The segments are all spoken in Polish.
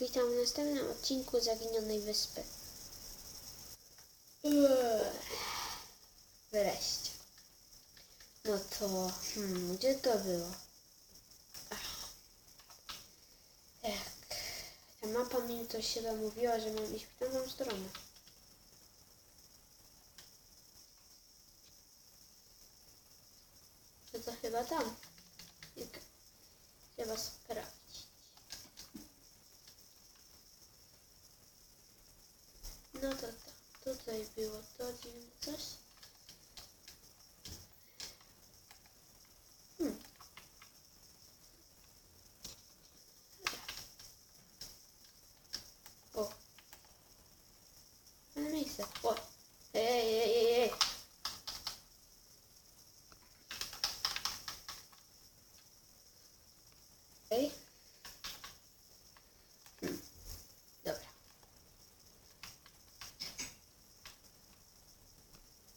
Witam w następnym odcinku Zaginionej Wyspy. Ech, Wreszcie. No to, hmm, gdzie to było? Ach. Tak. Ta mapa mi coś chyba mówiła, że mam iść w tamtą stronę. No to chyba tam. Jak- Trzeba No to tak. Tutaj było to dziwne coś. Hmm. O. Ale miejsce. O. Ej, ej, ej. Ej. Hmm. Dobra.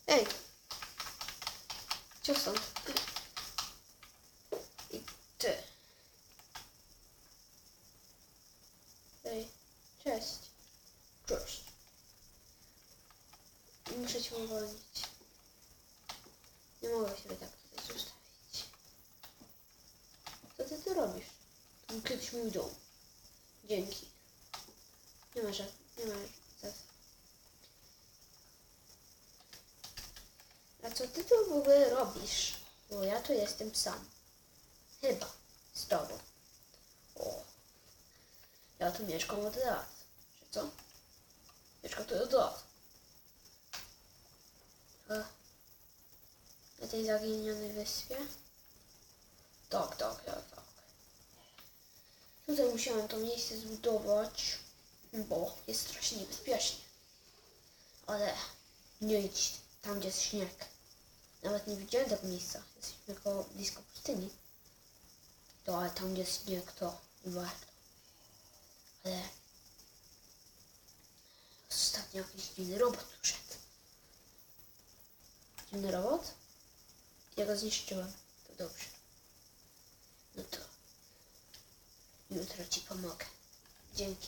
Ej! Co są? I ty. Ej, cześć. Cześć. Muszę cię uwolnić. Nie mogę się tak tutaj zostawić. Co ty tu robisz? Był kiedyś mój dom. Dzięki. Nie ma żadnych, nie ma za co ty tu w ogóle robisz? Bo ja tu jestem sam. Chyba. Z tobą. O. Ja tu mieszkam od lat. Czy co? Mieszkam tu od lat. A. Na tej zaginionej wyspie? Tak, tak, tak, tak. Tutaj musiałem to miejsce zbudować, bo jest strasznie niebezpiecznie. Ale nie idź tam, gdzie jest śnieg. Nawet nie widziałem tego miejsca. Jesteśmy koło blisko pustyni. To, ale tam, jest śnieg, to nie warto. Ale ostatnio jakiś dziwny robot tu szedł. Dziwny robot? Ja go zniszczyłem. To dobrze. No to jutro ci pomogę. Dzięki.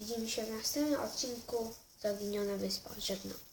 Widzimy się w następnym odcinku Zaginiona Wyspa. Żegnam.